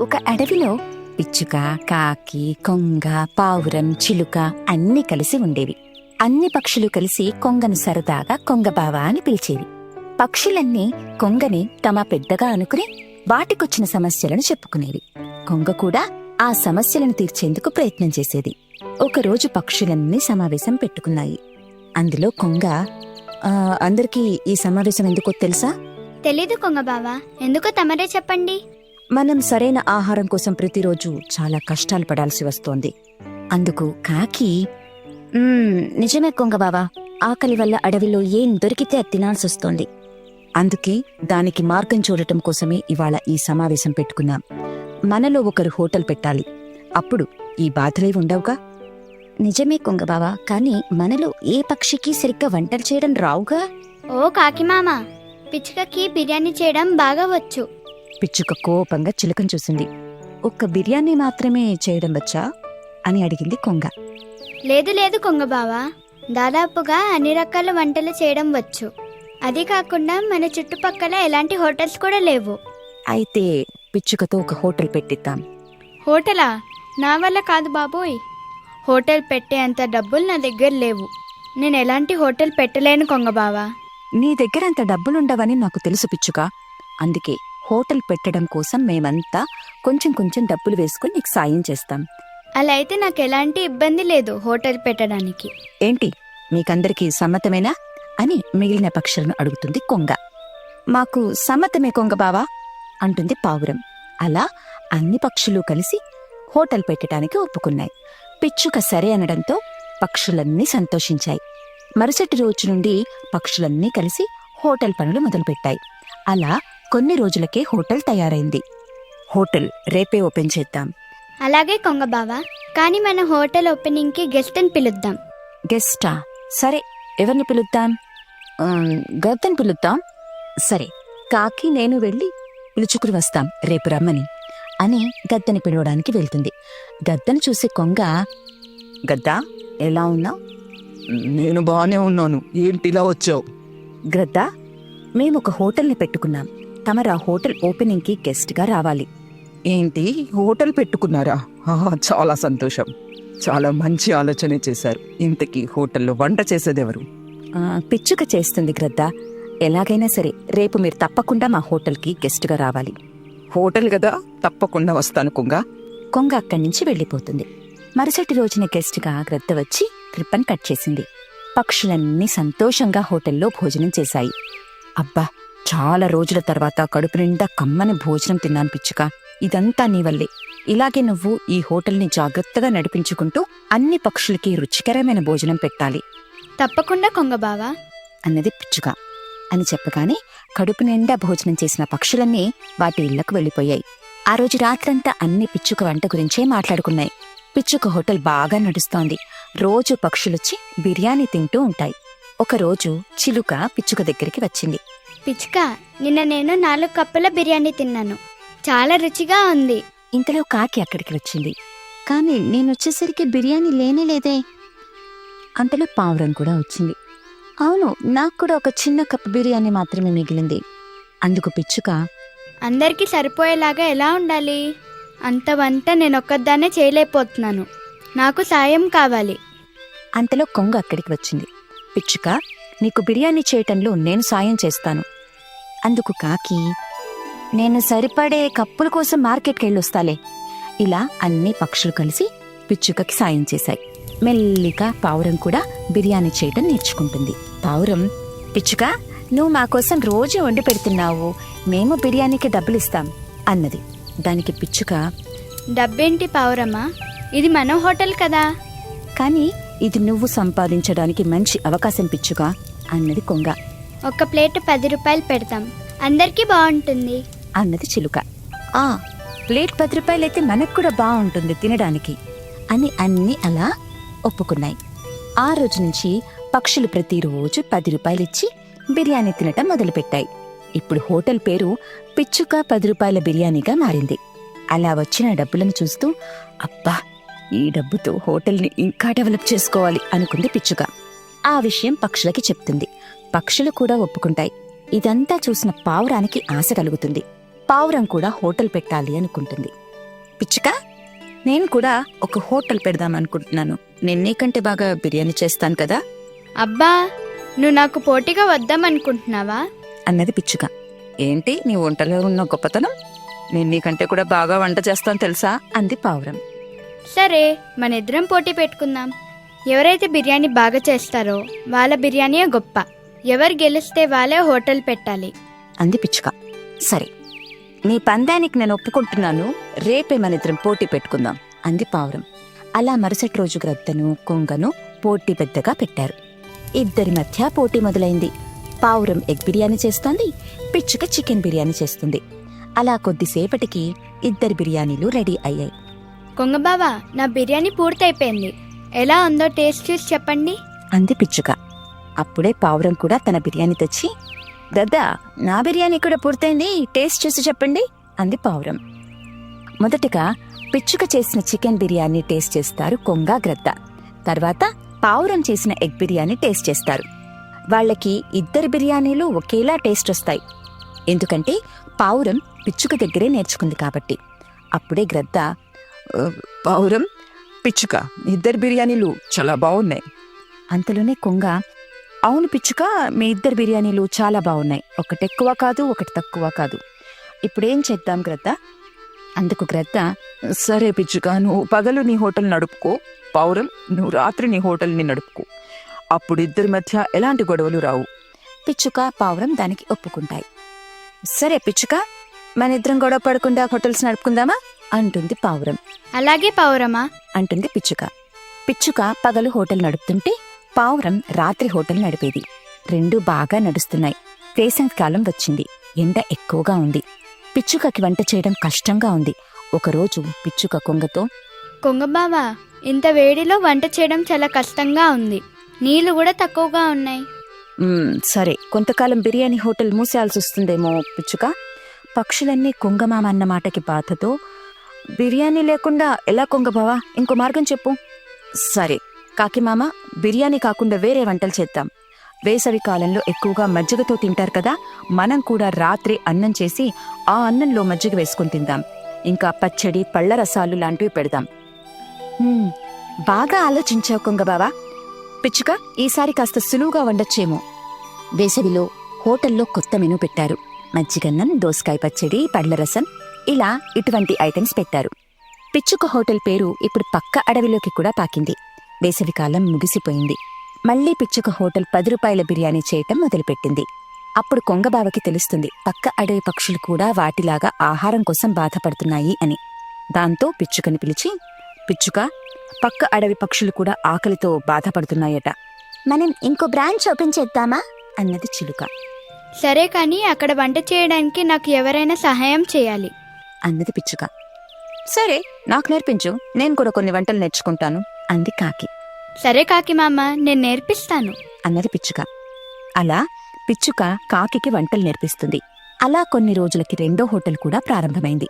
ఒక అడవిలో పిచ్చుక కాకి కొంగ పావురం చిలుక అన్నీ కలిసి ఉండేవి. అన్ని పక్షులు కలిసి కొంగను సరదాగా కొంగబావ అని పిలిచేవి. పక్షులన్నీ కొంగని తమ పెద్దగా అనుకుని వాటికొచ్చిన సమస్యలను చెప్పుకునేవి. కొంగ కూడా ఆ సమస్యలను తీర్చేందుకు ప్రయత్నం చేసేది. ఒకరోజు పక్షులన్నీ సమావేశం పెట్టుకున్నాయి. అందులో కొంగ "ఆ, అందరికీ ఈ సమావేశం ఎందుకో తెలుసా? తెలీదు కొంగ బావా. ఎందుకో తమరే చెప్పండి. మనం సరైన ఆహారం కోసం ప్రతిరోజు చాలా కష్టాలు పడాల్సి వస్తోంది. అందుకు కాకి "మ్మ్, నిజమే కొంగ బావా ఆకలి వల్ల అడవిలో ఏం దొరికితే అది తినాల్సి వస్తోంది. అందుకే దానికి మార్గం చూడటం కోసమే ఇవాళ ఈ సమావేశం పెట్టుకున్నాం. మనలో ఒకరు హోటల్ పెట్టాలి. అప్పుడు ఈ బాధలే ఉండవుగా? నిజమే కొంగ బావా కానీ మనలో ఏ పక్షికి సరిగ్గా వంటలు చేయడం రావుగా? ఓ కాకి మామ పిచ్చుకకి బిర్యానీ చేయడం బాగా వచ్చు. పిచ్చుక కోపంగా చిలుకను చూసింది. ఒక్క బిర్యానీ మాత్రమే చేయడం వచ్చా? అని అడిగింది కొంగ. లేదు లేదు కొంగ బావా. దాదాపుగా అన్ని రకాల వంటలు చేయడం వచ్చు. అది కాకుండా మన చుట్టుపక్కల ఎలాంటి హోటల్స్ కూడా లేవు. అయితే పిచ్చుకతో ఒక హోటల్ పెట్టిద్దాం. హోటలా? నా వల్ల కాదు బాబోయ్. హోటల్ పెట్టే అంత డబ్బులు నా దగ్గర లేవు. నేను ఎలాంటి హోటల్ పెట్టలేను కొంగ బావా. నీ దగ్గర అంత డబ్బులుండవని నాకు తెలుసు పిచ్చుక. అందుకే హోటల్ పెట్టడం కోసం మేమంతా కొంచెం కొంచెం డబ్బులు వేసుకుని నీకు సాయం చేస్తాం. అలా అయితే నాకు ఎలాంటి ఇబ్బంది లేదు హోటల్ పెట్టడానికి. ఏంటి? మీకందరికీ సమ్మతమేనా? అని మిగిలిన పక్షులను అడుగుతుంది కొంగ. మాకు సమ్మతమే కొంగ బావా? అంటుంది పావురం. అలా అన్ని పక్షులు కలిసి హోటల్ పెట్టడానికి ఒప్పుకున్నాయి. పిచ్చుక సరే అనడంతో పక్షులన్నీ సంతోషించాయి. మరుసటి రోజు నుండి పక్షులన్నీ కలిసి హోటల్ పనులు మొదలుపెట్టాయి. అలా కొన్ని రోజులకే హోటల్ తయారైంది. హోటల్ రేపే ఓపెన్ చేద్దాం. అలాగే కొంగ బావా కానీ మన హోటల్ ఓపెనింగ్కి గెస్ట్ని పిలుద్దాం. గెస్టా? సరే ఎవరిని పిలుద్దాం? గద్దెని పిలుద్దాం. సరే కాకి నేను వెళ్ళి పిలుచుకుని వస్తాం రేపు రమ్మని. అని గద్దెని పిలవడానికి వెళ్తుంది. గద్దెను చూసి కొంగ గద్ద ఎలా ఉన్నావు? నేను బాగానే ఉన్నాను. ఏంటి ఇలా వచ్చావు? గ్రద్ద మేము ఒక హోటల్ని పెట్టుకున్నాం. తమరు హోటల్ ఓపెనింగ్కి గెస్ట్గా రావాలి. ఏంటి? హోటల్ పెట్టుకున్నారా? ఆహా, చాలా సంతోషం. చాలా మంచి ఆలోచన చేశారు. ఇంతకీ హోటల్లో వంట చేసేదెవరు? ఆ, పిచ్చుక చేస్తుంది గ్రద్ద. ఎలాగైనా సరే రేపు మీరు తప్పకుండా మా హోటల్కి గెస్ట్గా రావాలి. హోటల్ కదా? తప్పకుండా వస్తాను కుంగ. కొంగ అక్కడి నుంచి వెళ్ళిపోతుంది. మరుసటి రోజున గెస్ట్గా గ్రద్ద వచ్చి రిబ్బన్ కట్ చేసింది. పక్షులన్నీ సంతోషంగా హోటల్లో భోజనం చేశాయి. అబ్బా! చాలా రోజుల తర్వాత కడుపు నిండా కమ్మని భోజనం తిన్నాను పిచ్చుక. ఇదంతా నీ వల్లే. ఇలాగే నువ్వు ఈ హోటల్ని జాగ్రత్తగా నడిపించుకుంటూ అన్ని పక్షులకి రుచికరమైన భోజనం పెట్టాలి. తప్పకుండా కొంగ బావా. అన్నది పిచ్చుక. అని చెప్పగానే కడుపు నిండా భోజనం చేసిన పక్షులన్నీ వాటి ఇళ్ళకు వెళ్ళిపోయాయి. ఆ రోజు రాత్రంతా అన్ని పిచ్చుక వంట గురించే మాట్లాడుకున్నాయి. పిచ్చుక హోటల్ బాగా నడుస్తోంది. రోజు పక్షులొచ్చి బిర్యానీ తింటూ ఉంటాయి. ఒకరోజు చిలుక పిచ్చుక దగ్గరికి వచ్చింది. పిచ్చుక నిన్న నేను నాలుగు కప్పుల బిర్యానీ తిన్నాను. చాలా రుచిగా ఉంది. ఇంతలో కాకి అక్కడికి వచ్చింది. కానీ నేను వచ్చేసరికి బిర్యానీ లేనే లేదే. అంతలో పావురం కూడా వచ్చింది. అవును నాకు కూడా ఒక చిన్న కప్పు బిర్యానీ మాత్రమే మిగిలింది. అందుకు పిచ్చుక అందరికీ సరిపోయేలాగా ఎలా ఉండాలి? అంత వంట నేను ఒక్కదాన్నే చేయలేకపోతున్నాను. నాకు సాయం కావాలి. అంతలో కొంగ అక్కడికి వచ్చింది. పిచ్చుక నీకు బిర్యానీ చేయటంలో నేను సాయం చేస్తాను. అందుకు కాకి నేను సరిపడే కప్పుల కోసం మార్కెట్కి వెళ్ళొస్తాలే ఇలా అన్ని పక్షులు కలిసి పిచ్చుకకి సాయం చేశాయి. మెల్లిగా పావురం కూడా బిర్యానీ చేయటం నేర్చుకుంటుంది. పావురం పిచ్చుక నువ్వు మా కోసం రోజు వండి పెడుతున్నావు. మేము బిర్యానీకి డబ్బులు ఇస్తాం అన్నది. దానికి పిచ్చుక డబ్బేంటి పావురమ్మా? ఇది మన హోటల్ కదా. కానీ ఇది నువ్వు సంపాదించడానికి మంచి అవకాశం పిచ్చుగా అన్నది కొంగ. ఒక ప్లేట్ పది రూపాయలు పెడతాం. అందరికీ బాగుంటుంది. అన్నది చిలుక. ఆ ప్లేట్ పది రూపాయలైతే మనకు కూడా బాగుంటుంది తినడానికి అని అన్ని అలా ఒప్పుకున్నాయి. ఆ రోజు నుంచి పక్షులు ప్రతిరోజు పది రూపాయలిచ్చి బిర్యానీ తినటం మొదలుపెట్టాయి. ఇప్పుడు హోటల్ పేరు పిచ్చుక పది రూపాయల బిర్యానీగా మారింది. అలా వచ్చిన డబ్బులను చూస్తూ అబ్బా ఈ డబ్బుతో హోటల్ని ఇంకా డెవలప్ చేసుకోవాలి అనుకుంది పిచ్చుక. ఆ విషయం పక్షులకి చెప్తుంది. పక్షులు కూడా ఒప్పుకుంటాయి. ఇదంతా చూసిన పావురానికి ఆశ కలుగుతుంది. పావురం కూడా హోటల్ పెట్టాలి అనుకుంటుంది. పిచ్చుక నేను కూడా ఒక హోటల్ పెడదాం అనుకుంటున్నాను. నేను నీకంటే బాగా బిర్యానీ చేస్తాను కదా? అబ్బా నువ్వు నాకు పోటీగా వద్దామనుకుంటున్నావా అన్నది పిచ్చుక. ఏంటి నీ వంటలో ఉన్న గొప్పతనం? నేను నీకంటే కూడా బాగా వంట చేస్తాను తెలుసా? అంది పావురం. సరే మన ఇద్దరం పోటీ పెట్టుకుందాం. ఎవరైతే బిర్యానీ బాగా చేస్తారో వాళ్ళ బిర్యానీయే గొప్ప. ఎవరు గెలిస్తే వాళ్ళే హోటల్ పెట్టాలి. అంది పిచ్చుక. సరే నీ పందానికి నేను ఒప్పుకుంటున్నాను రేపే మన ఇద్దరం పోటీ పెట్టుకుందాం అంది పావురం. అలా మరుసటి రోజు గ్రద్దను కొంగను పోటీ పెద్దగా పెట్టారు. ఇద్దరి మధ్య పోటీ మొదలైంది. పావురం ఎగ్ బిర్యానీ చేస్తోంది పిచ్చుక చికెన్ బిర్యానీ చేస్తుంది. అలా కొద్దిసేపటికి ఇద్దరి బిర్యానీలు రెడీ అయ్యాయి. కొంగబావా నా బిర్యానీ పూర్తయిపోయింది. ఎలా ఉందో టేస్ట్ చూసి చెప్పండి. అంది పిచ్చుక. అప్పుడే పావురం కూడా తన బిర్యానీ తెచ్చి దద్దా నా బిర్యానీ కూడా పూర్తయింది టేస్ట్ చూసి చెప్పండి అంది పావురం. మొదటగా పిచ్చుక చేసిన చికెన్ బిర్యానీ టేస్ట్ చేస్తారు కొంగ గ్రద్ద. తర్వాత పావురం చేసిన ఎగ్ బిర్యానీ టేస్ట్ చేస్తారు. వాళ్ళకి ఇద్దరు బిర్యానీలు ఒకేలా టేస్ట్ వస్తాయి. ఎందుకంటే పావురం పిచ్చుక దగ్గరే నేర్చుకుంది కాబట్టి. అప్పుడే గ్రద్ద పావురం పిచ్చుక ఇద్దరు బిర్యానీలు చాలా బాగున్నాయి అంతలోనే కొంగ అవును పిచ్చుక మీ ఇద్దరు బిర్యానీలు చాలా బాగున్నాయి. ఒకటి ఎక్కువ కాదు ఒకటి తక్కువ కాదు. ఇప్పుడేం చేద్దాం గ్రద్ద? అందుకు గ్రద్ద సరే పిచ్చుక నువ్వు పగలు నీ హోటల్ నడుపుకో పావురం నువ్వు రాత్రి నీ హోటల్ని నడుపుకో. అప్పుడు ఇద్దరి మధ్య ఎలాంటి గొడవలు రావు. పిచ్చుక పావురం దానికి ఒప్పుకుంటాయి. సరే పిచ్చుక మన ఇద్దరం గొడవ పడకుండా హోటల్స్ నడుపుకుందామా? అంటుంది పావురం. అలాగే పౌరమా అంటుంది పిచ్చుక. పిచ్చుక పగలు హోటల్ నడుపుతుంటే పావురం రాత్రి హోటల్ నడిపేది. రెండూ బాగా నడుస్తున్నాయి. వేసవికాలం వచ్చింది. ఎండ ఎక్కువగా ఉంది. పిచ్చుకకి వంట చేయడం కష్టంగా ఉంది. ఒకరోజు పిచ్చుక కొంగతో కొంగబావా ఇంత వేడిలో వంట చేయడం చాలా కష్టంగా ఉంది. నీళ్ళు కూడా తక్కువగా ఉన్నాయి. "మ్మ్, సరే. కొంతకాలం బిర్యానీ హోటల్ మూసేయాల్సి వస్తుందేమో పిచ్చుక. పక్షులన్నీ కొంగమామ అన్న మాటకి బాధతో బిర్యానీ లేకుండా ఎలా కొంగబావా ఇంకో మార్గం చెప్పు. సరే. కాకిమామ బిర్యానీ కాకుండా వేరే వంటలు చేద్దాం. వేసవి కాలంలో ఎక్కువగా మజ్జిగతో తింటారు కదా మనం కూడా రాత్రి అన్నం చేసి ఆ అన్నంలో మజ్జిగ వేసుకుని తిందాం. ఇంకా పచ్చడి పళ్ళ రసాలు లాంటివి పెడదాం. బాగా ఆలోచించావు కొంగబావా పిచ్చుక ఈసారి కాస్త సులువుగా వండొచ్చేమో. వేసవిలో హోటల్లో కొత్త మెనూ పెట్టారు. మజ్జిగన్నం దోసకాయ పచ్చడి పళ్ళ రసం ఇలా ఇటువంటి ఐటమ్స్ పెట్టారు. పిచ్చుక హోటల్ పేరు ఇప్పుడు పక్క అడవిలోకి కూడా పాకింది. వేసవికాలం ముగిసిపోయింది. మళ్ళీ పిచ్చుక హోటల్ పది రూపాయల బిర్యానీ చేయటం మొదలుపెట్టింది. అప్పుడు కొంగబావకి తెలుస్తుంది పక్క అడవి పక్షులు కూడా వాటిలాగా ఆహారం కోసం బాధపడుతున్నాయి అని. దాంతో పిచ్చుకని పిలిచి పిచ్చుక పక్క అడవి పక్షులు కూడా ఆకలితో బాధపడుతున్నాయట. మనం ఇంకో బ్రాంచ్ ఓపెన్ చేద్దామా? అన్నది చిలుక. సరే కానీ అక్కడ వంట చేయడానికి నాకు ఎవరైనా సహాయం చేయాలి. అన్నది పిచ్చుక. సరే నాకు నేర్పించు. నేను కూడా కొన్ని వంటలు నేర్చుకుంటాను. అంది కాకి. సరే కాకి మామ నేను నేర్పిస్తాను. అన్నది పిచ్చుక. అలా పిచ్చుక కాకికి వంటలు నేర్పిస్తుంది. అలా కొన్ని రోజులకి రెండో హోటల్ కూడా ప్రారంభమైంది.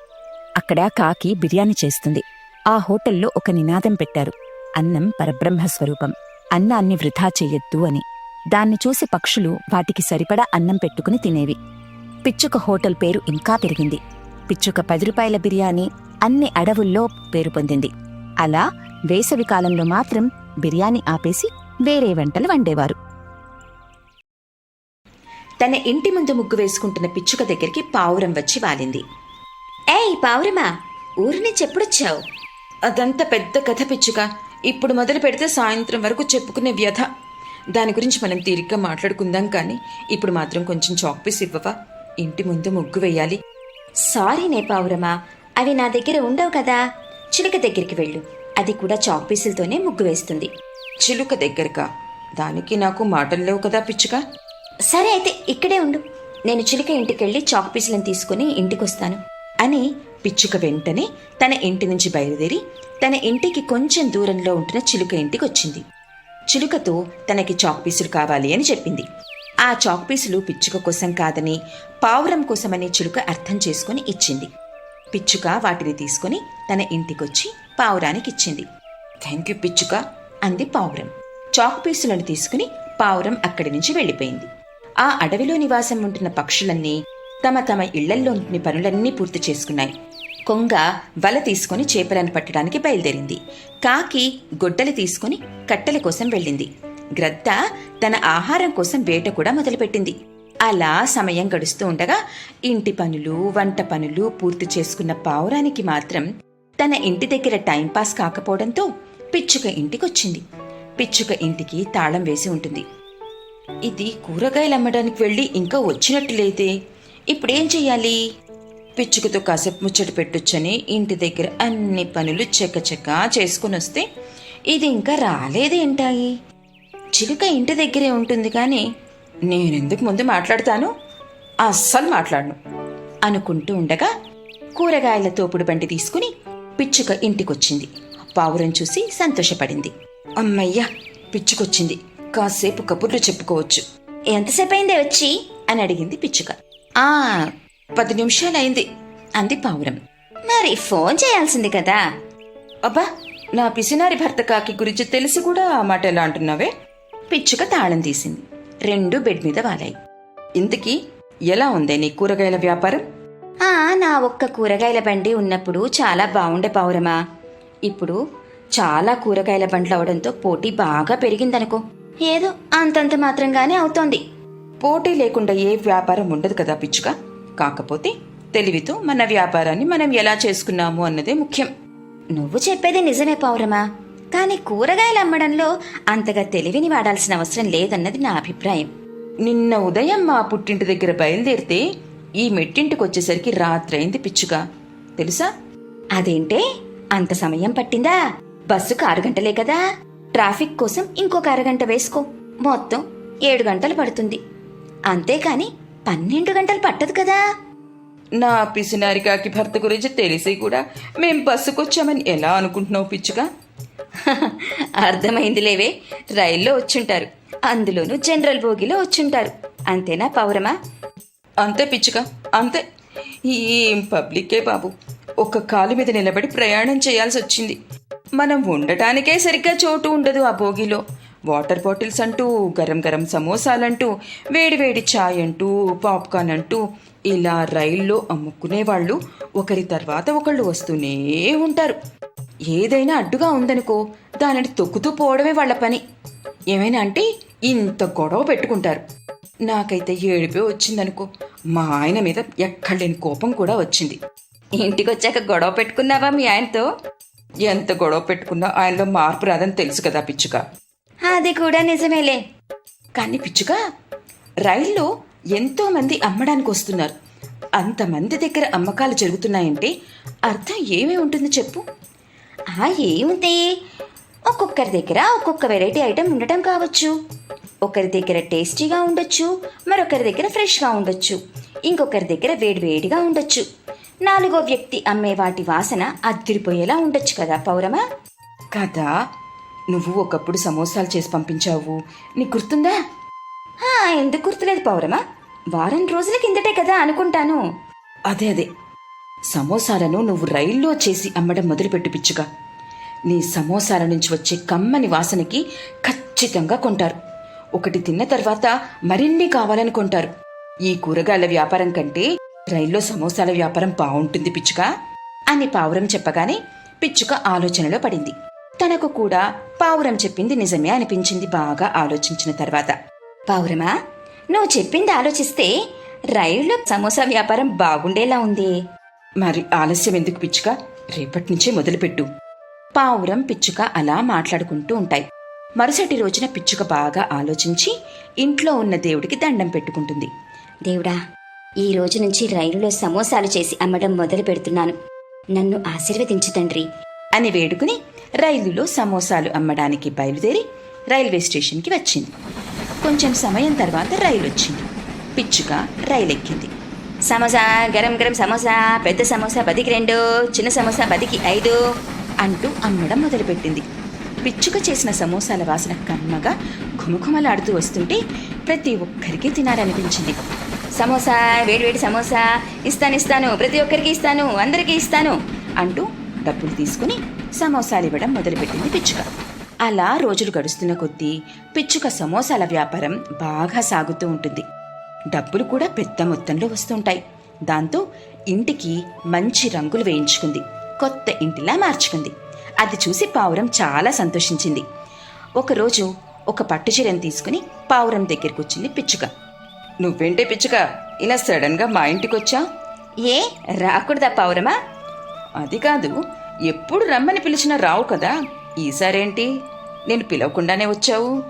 అక్కడ కాకి బిర్యానీ చేస్తుంది. ఆ హోటల్లో ఒక నినాదం పెట్టారు. అన్నం పరబ్రహ్మ స్వరూపం. అన్నాన్ని వృధా చెయ్యొద్దు అని. దాన్ని చూసి పక్షులు వాటికి సరిపడా అన్నం పెట్టుకుని తినేవి. పిచ్చుక హోటల్ పేరు ఇంకా పెరిగింది. పిచ్చుక పది రూపాయల బిర్యానీ అన్ని అడవుల్లో పేరు పొందింది. అలా వేసవి కాలంలో మాత్రం బిర్యానీ ఆపేసి వేరే వంటలు వండేవారు. తన ఇంటి ముందు ముగ్గు వేసుకుంటున్న పిచ్చుక దగ్గరికి పావురం వచ్చి వాలింది. ఏయ్ పావురమా ఊరి నుంచి ఎప్పుడొచ్చావు? అదంతా పెద్ద కథ పిచ్చుక. ఇప్పుడు మొదలు పెడితే సాయంత్రం వరకు చెప్పుకునే వ్యధ. దాని గురించి మనం తీరిగ్గా మాట్లాడుకుందాం కానీ ఇప్పుడు మాత్రం కొంచెం చాక్పీస్ ఇవ్వవా? ఇంటి ముందు ముగ్గు వేయాలి. సారీ నే పావురమా అవి నా దగ్గర ఉండవు కదా. చిలక దగ్గరికి వెళ్ళు. అది కూడా చాక్ పీసులతోనే ముగ్గు వేస్తుంది. చిలుక దగ్గరగా దానికి నాకు మాటలు లేవు కదా పిచ్చుక. సరే అయితే ఇక్కడే ఉండు. నేను చిలుక ఇంటికెళ్ళి చాక్ పీసులను తీసుకుని ఇంటికొస్తాను అని పిచ్చుక వెంటనే తన ఇంటి నుంచి బయలుదేరి తన ఇంటికి కొంచెం దూరంలో ఉంటున్న చిలుక ఇంటికి వచ్చింది చిలుకతో తనకి చాక్ పీసులు కావాలి అని చెప్పింది. ఆ చాక్ పీసులు పిచ్చుక కోసం కాదని పావురం కోసమని చిలుక అర్థం చేసుకుని ఇచ్చింది. పిచ్చుక వాటిని తీసుకుని తన ఇంటికొచ్చి పావురానికి ఇచ్చింది థ్యాంక్ యూ పిచ్చుక అంది పావురం. చాక్ పీసులను తీసుకుని పావురం అక్కడి నుంచి వెళ్ళిపోయింది. ఆ అడవిలో నివాసం ఉంటున్న పక్షులన్నీ తమ తమ ఇళ్ళల్లోని పనులన్నీ పూర్తి చేసుకున్నాయి. కొంగ వల తీసుకుని చేపలను పట్టడానికి బయలుదేరింది. కాకి గొడ్డలి తీసుకుని కట్టెల కోసం వెళ్ళింది. గ్రద్ద తన ఆహారం కోసం వేట కూడా మొదలుపెట్టింది. అలా సమయం గడుస్తూ ఉండగా ఇంటి పనులు వంట పనులు పూర్తి చేసుకున్న పావురానికి మాత్రం తన ఇంటి దగ్గర టైంపాస్ కాకపోవడంతో పిచ్చుక ఇంటికొచ్చింది. పిచ్చుక ఇంటికి తాళం వేసి ఉంటుంది. ఇది కూరగాయలు అమ్మడానికి వెళ్ళి ఇంకా వచ్చినట్టు లేదే. ఇప్పుడేం చెయ్యాలి? పిచ్చుకతో కాసేపు ముచ్చట పెట్టొచ్చని ఇంటి దగ్గర అన్ని పనులు చకచక చేసుకుని వస్తే ఇది ఇంకా రాలేదేంటాయి? చిలుక ఇంటి దగ్గరే ఉంటుంది కానీ నేనెందుకు ముందు మాట్లాడతాను? అస్సలు మాట్లాడను. అనుకుంటూ ఉండగా కూరగాయల తోపుడు బండి తీసుకుని పిచ్చుక ఇంటికొచ్చింది. పావురం చూసి సంతోషపడింది. అమ్మయ్యా పిచ్చుకొచ్చింది. కాసేపు కబుర్లు చెప్పుకోవచ్చు. ఎంతసేపు అయిందే వచ్చి? అని అడిగింది పిచ్చుక. ఆ పది నిమిషాలైంది అంది పావురం. మరి ఫోన్ చేయాల్సింది కదా. అబ్బా నా పిసినారి భర్త కాకి గురించి తెలిసి కూడా ఆ మాట ఎలా అంటున్నావే? పిచ్చుక తాళం తీసింది. రెండు బెడ్ మీద వాలాయి ఇంతకీ ఎలా ఉందే నీ కూరగాయల వ్యాపారం? ఆ నా ఒక్క కూరగాయల బండి ఉన్నప్పుడు చాలా బాగుండే పావురమా ఇప్పుడు చాలా కూరగాయల బండ్లు అవడంతో పోటీ బాగా పెరిగిందనుకో. ఏదో అంతంత మాత్రంగానే అవుతోంది. పోటీ లేకుండా ఏ వ్యాపారం ఉండదు కదా పిచ్చుక. కాకపోతే తెలివితో మన వ్యాపారాన్ని మనం ఎలా చేసుకున్నాము అన్నదే ముఖ్యం. నువ్వు చెప్పేది నిజమే పౌరమా. కానీ కూరగాయలు అమ్మడంలో అంతగా తెలివిని వాడాల్సిన అవసరం లేదన్నది నా అభిప్రాయం. నిన్న ఉదయం మా పుట్టింటి దగ్గర బయలుదేరితే ఈ మెట్టింటికి వచ్చేసరికి రాత్రైంది పిచ్చుగా తెలుసా? అదేంటే? అంత సమయం పట్టిందా? బస్సుకు ఆరు గంటలే కదా. ట్రాఫిక్ కోసం ఇంకొక అరగంట వేసుకో. మొత్తం ఏడు గంటలు పడుతుంది. అంతేకాని పన్నెండు గంటలు పట్టదు కదా. నా పిసినారికాకి భర్త గురించి తెలిసి కూడా మేం బస్సుకొచ్చామని ఎలా అనుకుంటున్నావు పిచ్చుగా అర్థమైంది లేవే రైల్లో వచ్చుంటారు. అందులోనూ జనరల్ బోగిలో వచ్చుంటారు. అంతేనా పౌరమా? అంతే పిచ్చుక అంతే. ఏం పబ్లికే బాబు. ఒక కాలు మీద నిలబడి ప్రయాణం చేయాల్సి వచ్చింది. మనం ఉండటానికే సరిగ్గా చోటు ఉండదు ఆ బోగిలో. వాటర్ బాటిల్స్ అంటూ గరం గరం సమోసాలంటూ వేడివేడి ఛాయ్ అంటూ పాప్కార్న్ అంటూ ఇలా రైల్లో అమ్ముకునే వాళ్ళు ఒకరి తర్వాత ఒకళ్ళు వస్తూనే ఉంటారు. ఏదైనా అడ్డుగా ఉందనుకో దానిని తొక్కుతూ పోవడమే వాళ్ళ పని. ఏమైనా అంటే ఇంత గొడవ పెట్టుకుంటారు. నాకైతే ఏడిపే వచ్చిందనుకో మా ఆయన మీద ఎక్కడలేని కోపం కూడా వచ్చింది. ఇంటికొచ్చాక గొడవ పెట్టుకున్నావా మీ ఆయనతో? ఎంత గొడవ పెట్టుకున్నా ఆయనలో మార్పు రాదని తెలుసు కదా పిచ్చుక. అది కూడా నిజమేలే. కానీ పిచ్చుక రైల్లో ఎంతో మంది అమ్మడానికి వస్తున్నారు. అంతమంది దగ్గర అమ్మకాలు జరుగుతున్నాయంటే అర్థం ఏమీ ఉంటుంది చెప్పు? ఏముంది? ఒక్కొక్కరి దగ్గర ఒక్కొక్క వెరైటీ ఐటెం ఉండటం కావచ్చు. ఒకరి దగ్గర టేస్టీగా ఉండొచ్చు మరొకరి దగ్గర ఫ్రెష్గా ఉండొచ్చు. ఇంకొకరి దగ్గర వేడివేడిగా ఉండొచ్చు. నాలుగో వ్యక్తి అమ్మే వాటి వాసన అద్దిరిపోయేలా ఉండొచ్చు కదా పౌరమా? కదా నువ్వు ఒకప్పుడు సమోసాలు చేసి పంపించావు. నీకు గుర్తుందా? "ఆ, ఎందుకు గుర్తులేదు పౌరమా? వారం రోజుల కిందటే కదా అనుకుంటాను. అదే అదే. సమోసాలను నువ్వు రైల్లో చేసి అమ్మడం మొదలుపెట్టు పిచ్చుగా నీ సమోసాల నుంచి వచ్చే కమ్మని వాసనకి ఖచ్చితంగా కొంటారు. ఒకటి తిన్న తర్వాత మరిన్ని కావాలని కొంటారు. ఈ కూరగాయల వ్యాపారం కంటే రైల్లో సమోసాల వ్యాపారం బాగుంటుంది పిచ్చుక అని పావురం చెప్పగానే పిచ్చుక ఆలోచనలో పడింది. తనకు కూడా పావురం చెప్పింది నిజమే అనిపించింది బాగా ఆలోచించిన తర్వాత. పావురమా నువ్వు చెప్పింది ఆలోచిస్తే రైల్లో సమోసా వ్యాపారం బాగుండేలా ఉంది. మరి ఆలస్యం ఎందుకు పిచ్చుక? రేపటి నుంచే మొదలుపెట్టు. పావురం పిచ్చుక అలా మాట్లాడుకుంటూ ఉంటాయి. మరుసటి రోజున పిచ్చుక బాగా ఆలోచించి ఇంట్లో ఉన్న దేవుడికి దండం పెట్టుకుంటుంది. దేవుడా ఈ రోజు నుంచి రైలులో సమోసాలు చేసి అమ్మడం మొదలు పెడుతున్నాను. నన్ను ఆశీర్వదించు తండ్రి. అని వేడుకుని రైలులో సమోసాలు అమ్మడానికి బయలుదేరి రైల్వే స్టేషన్కి వచ్చింది. కొంచెం సమయం తర్వాత రైలు వచ్చింది పిచ్చుక రైలు ఎక్కింది సమోసా గరం గరం సమోసా పెద్ద సమోసా పదికి రెండు చిన్న సమోసా పదికి ఐదు అంటూ అమ్మడం మొదలుపెట్టింది. పిచ్చుక చేసిన సమోసాల వాసన కమ్మగా ఘుమఘుమలాడుతూ వస్తుంటే ప్రతి ఒక్కరికి తినాలనిపించింది. సమోసా వేడివేడి సమోసా ఇస్తాను ఇస్తాను ప్రతి ఒక్కరికి ఇస్తాను అందరికీ ఇస్తాను అంటూ డబ్బులు తీసుకుని సమోసాలు ఇవ్వడం మొదలుపెట్టింది పిచ్చుక. అలా రోజులు గడుస్తున్న కొద్దీ పిచ్చుక సమోసాల వ్యాపారం బాగా సాగుతూ ఉంటుంది. డబ్బులు కూడా పెద్ద మొత్తంలో వస్తుంటాయి. దాంతో ఇంటికి మంచి రంగులు వేయించుకుంది. కొత్త ఇంటిలా మార్చుకుంది. అది చూసి పావురం చాలా సంతోషించింది. ఒకరోజు ఒక పట్టు చీరను తీసుకుని పావురం దగ్గరికి వచ్చింది పిచ్చుక. నువ్వేంటే పిచ్చుక? ఇలా సడన్గా మా ఇంటికి వచ్చా ఏ? రాకూడదా పావురమా? అది కాదు. ఎప్పుడు రమ్మని పిలిచినా రావు కదా. ఈసారేంటి? నేను పిలవకుండానే వచ్చావు.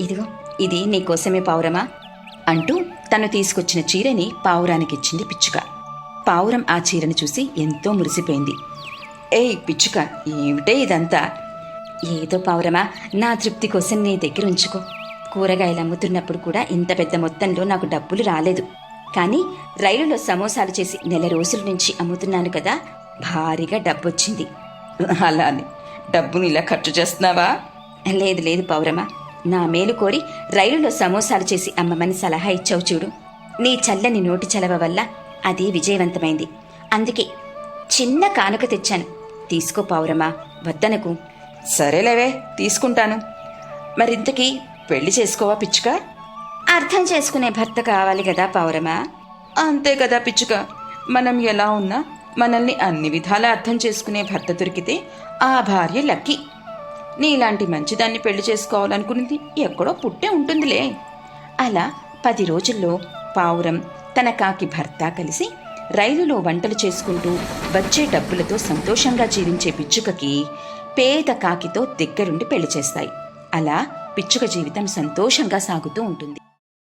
ఇదిగో ఇది నీకోసమే పావురమా? అంటూ తను తీసుకొచ్చిన చీరని పావురానికిచ్చింది పిచ్చుక. పావురం ఆ చీరని చూసి ఎంతో మురిసిపోయింది. ఏయ్ పిచ్చుక ఏమిటే ఇదంతా? ఏదో పావురమా నా తృప్తి కోసం నీ దగ్గర ఉంచుకో. కూరగాయలు అమ్ముతున్నప్పుడు కూడా ఇంత పెద్ద మొత్తంలో నాకు డబ్బులు రాలేదు. కానీ రైలులో సమోసాలు చేసి నెల రోజుల నుంచి అమ్ముతున్నాను కదా భారీగా డబ్బొచ్చింది. అలా అని డబ్బుని ఇలా ఖర్చు చేస్తున్నావా? లేదు లేదు పౌరమా నా మేలు కోరి రైలులో సమోసాలు చేసి అమ్మమని సలహా ఇచ్చావు చూడు. నీ చల్లని నోటి చలవ వల్ల అది విజయవంతమైంది. అందుకే చిన్న కానుక తెచ్చాను. తీసుకో పౌరమా వద్దనకు. సరేలేవే తీసుకుంటాను. మరింతకీ పెళ్ళి చేసుకోవా పిచ్చుక? అర్థం చేసుకునే భర్త కావాలి కదా పౌరమా అంతే కదా పిచ్చుక. మనం ఎలా ఉన్నా మనల్ని అన్ని విధాలా అర్థం చేసుకునే భర్త దొరికితే ఆ భార్య లక్కీ. నీలాంటి మంచిదాన్ని పెళ్ళి చేసుకోవాలనుకున్నది ఎక్కడో పుట్టే ఉంటుందిలే. అలా పది రోజుల్లో పావురం తన కాకి భర్త కలిసి రైలులో వంటలు చేసుకుంటూ వచ్చే డబ్బులతో సంతోషంగా జీవించే పిచ్చుకకి పేద కాకితో దగ్గరుండి పెళ్ళి చేస్తాయి. అలా పిచ్చుక జీవితం సంతోషంగా సాగుతూ ఉంటుంది.